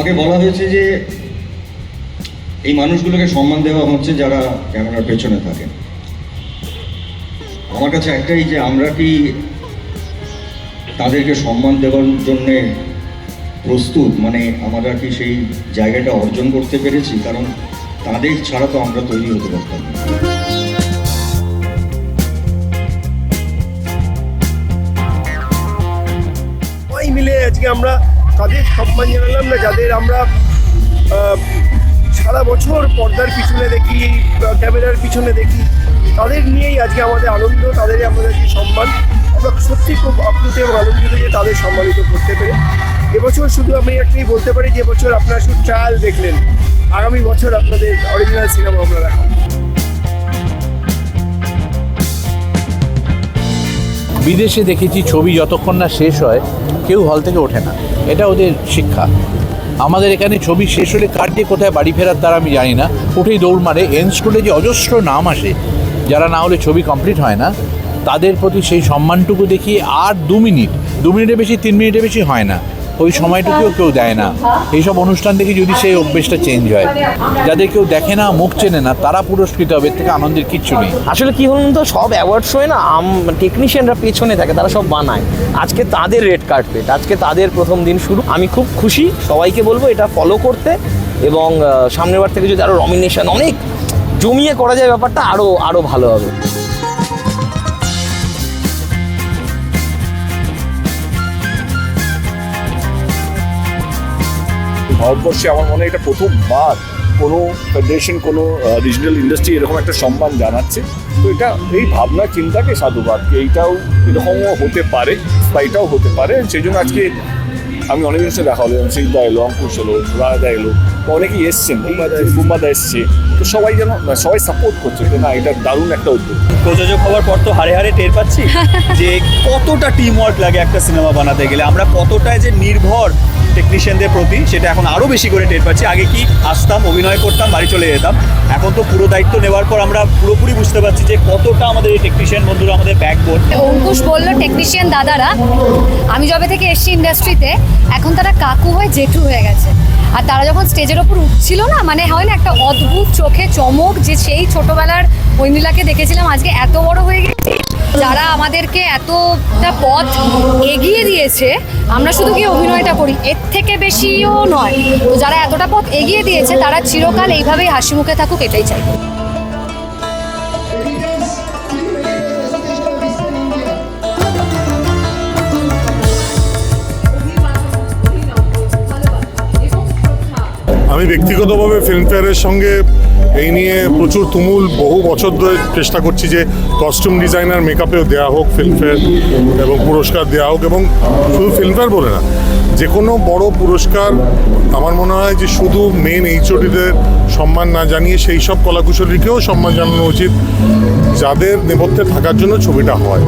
আমাকে বলা হয়েছে যে এই মানুষগুলোকে সম্মান দেওয়া হচ্ছে যারা ক্যামেরার পেছনে থাকে। আমার কাছে একটাই যে আমরা কি তাদেরকে সম্মান দেওয়ার জন্যে প্রস্তুত? মানে আমরা কি সেই জায়গাটা অর্জন করতে পেরেছি? কারণ তাদের ছাড়া তো আমরা তৈরি হতে পারতাম মিলে আজকে আমরা তাদের সম্মান জানালাম না, যাদের আমরা সারা বছর পর্দার পিছনে দেখি ক্যামেরার পিছনে দেখি, তাদের নিয়েই আজকে আমাদের আনন্দ, তাদেরই আমাদের আজকে সম্মান। আমরা সত্যি খুব আপ্লুত এবং আনন্দিত যে তাদের সম্মানিত করতে পেরে। এবছর শুধু আমি একটাই বলতে পারি, যে বছর আপনারা শুধু ট্রায়াল দেখলেন। আগামী বছর আপনাদের অরিজিনাল সিনেমা আমরা দেখাবো। বিদেশে দেখেছি ছবি যতক্ষণ না শেষ হয়, কেউ হল থেকে ওঠে না। এটা ওদের শিক্ষা। আমাদের এখানে ছবি শেষ হলে কার যে কোথায় বাড়ি ফেরার তারা আমি জানি না। উঠেই দৌড় মারে। এন স্কুলে যে অজস্র নাম আসে, যারা না হলে ছবি কমপ্লিট হয় না, তাদের প্রতি সেই সম্মানটুকু দেখি আর দু মিনিট, দু মিনিটের বেশি, তিন মিনিটের বেশি হয় না। ওই সময়টুকুও কেউ দেয় না। এইসব অনুষ্ঠান থেকে যদি সেই অভ্যেসটা চেঞ্জ হয়। যাদের কেউ দেখে না, মুখ চেনে না, তারা পুরস্কৃত হবে, এর থেকে আনন্দের কিচ্ছু নেই। আসলে কি বলুন তো, সব অ্যাওয়ার্ড শোয়ে না টেকনিশিয়ানরা পেছনে থাকে, তারা সব বানায়। আজকে তাদের রেড কার্পেট আজকে তাদের প্রথম দিন শুরু। আমি খুব খুশি, সবাইকে বলব এটা ফলো করতে এবং সামনের বার থেকে যদি আরও নমিনেশন অনেক জমিয়ে করা যায় ব্যাপারটা আরও আরও ভালো হবে। ভারতবর্ষে আমার মনে হয় এটা প্রথমবার কোনো ফেডারেশন, কোনো রিজনাল ইন্ডাস্ট্রি এরকম একটা সম্মান জানাচ্ছে। তো এটা, এই ভাবনা, চিন্তাকে সাধুবাদ। এইটাও এরকমও হতে পারে বা এটাও হতে পারে। সেই জন্য আজকে আমি অনেকদিন সাথে দেখা হলো সিদ্ধা এলো অঙ্কুশ এলো রায়দা এলো। অনেকেই এসছেন বুম্বাদা এসছে তো সবাই যেন সবাই সাপোর্ট করছে যে না এটা দারুণ একটা উদ্যোগ। প্রযোজক হওয়ার পর তো হারে হারে টের পাচ্ছি যে কতটা টিম ওয়ার্ক লাগে একটা সিনেমা বানাতে গেলে। আমরা কতটা যে নির্ভর টেকনিশিয়ানদের প্রতি সেটা এখন আরও বেশি করে টের পাচ্ছি। আগে কি আসতাম অভিনয় করতাম বাড়ি চলে যেতাম এখন তো পুরো দায়িত্ব নেওয়ার পর আমরা পুরোপুরি বুঝতে পারছি যে কতটা আমাদের এই টেকনিশিয়ান বন্ধুরা আমাদের ব্যাকবোন অঙ্কুশ বলল টেকনিশিয়ান দাদারা আমি যবে থেকে এসছি ইন্ডাস্ট্রিতে এখন তারা কাকু হয়ে জেঠু হয়ে গেছে। আর তারা যখন স্টেজের ওপর উঠছিল না মানে হয় না একটা অদ্ভুত চোখে চমক যে সেই ছোটবেলার ঐমিলাকে দেখেছিলাম, আজকে এত বড় হয়ে গেছি। যারা আমাদেরকে এতটা পথ এগিয়ে দিয়েছে, আমরা শুধু গিয়ে অভিনয়টা করি, এর থেকে বেশিও নয়। তো যারা এতটা পথ এগিয়ে দিয়েছে, তারা চিরকাল এইভাবেই হাসি মুখে থাকুক, এটাই চাই। আমি ব্যক্তিগতভাবে ফিল্মফেয়ারের সঙ্গে এই নিয়ে প্রচুর তুমুল বহু বছর ধরে চেষ্টা করছি যে কস্টিউম ডিজাইনার মেকআপেও দেওয়া হোক ফিল্মফেয়ার এবং পুরস্কার দেওয়া হোক এবং শুধু ফিল্মফেয়ার বলে না, যে কোনো বড় পুরস্কার আমার মনে হয় যে শুধু মেন এইচওডিদের সম্মান না জানিয়ে সেই সব কলাকুশলীকেও সম্মান জানানো উচিত যাদের নেপথ্যে থাকার জন্য ছবিটা হয়।